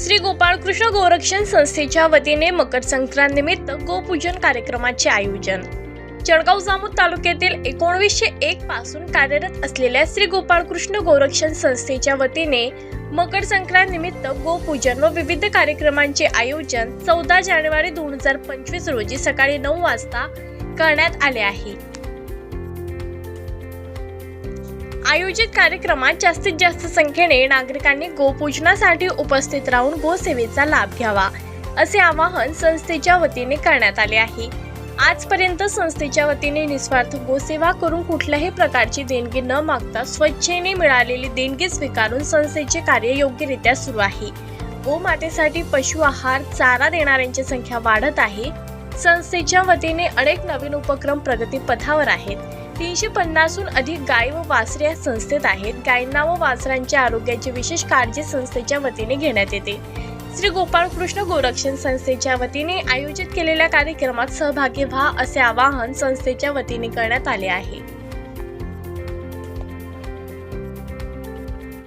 श्री गोपाळकृष्ण गोरक्षण संस्थेच्या वतीने मकर संक्रांत निमित्त गोपूजन कार्यक्रमाचे आयोजन. जळगाव जामोद तालुक्यातील एकोणवीसशे एक पासून कार्यरत असलेल्या श्री गोपाळकृष्ण गोरक्षण संस्थेच्या वतीने मकर संक्रांत निमित्त गोपूजन व विविध कार्यक्रमांचे आयोजन चौदा जानेवारी दोन हजार पंचवीस रोजी सकाळी नऊ वाजता करण्यात आले आहे. आयोजित कार्यक्रमात जास्तीत जास्त संख्येने नागरिकांनी गोपूजनासाठी उपस्थित राहून गोसेवेचा लाभ घ्यावा असे आवाहन संस्थेच्या वतीने करण्यात आले आहे. आजपर्यंत संस्थेच्या वतीने निस्वार्थ गोसेवा करून कुठल्याही प्रकारची देणगी न मागता स्वच्छेने मिळालेली देणगी स्वीकारून संस्थेचे कार्य योग्यरित्या सुरू आहे. गोमातेसाठी पशु आहार चारा देणाऱ्यांची संख्या वाढत आहे. संस्थेच्या वतीने अनेक नवीन उपक्रम प्रगतीपथावर आहेत. तीनशे पन्नासहून अधिक गाय व वासरे या संस्थेत आहेत. गायींना व वासरांच्या आरोग्याची विशेष काळजी संस्थेच्या वतीने घेण्यात येते. श्री गोपाळकृष्ण गोरक्षण संस्थेच्या वतीने आयोजित केलेल्या कार्यक्रमात सहभागी व्हा असे आवाहन संस्थेच्या वतीने करण्यात आले आहे.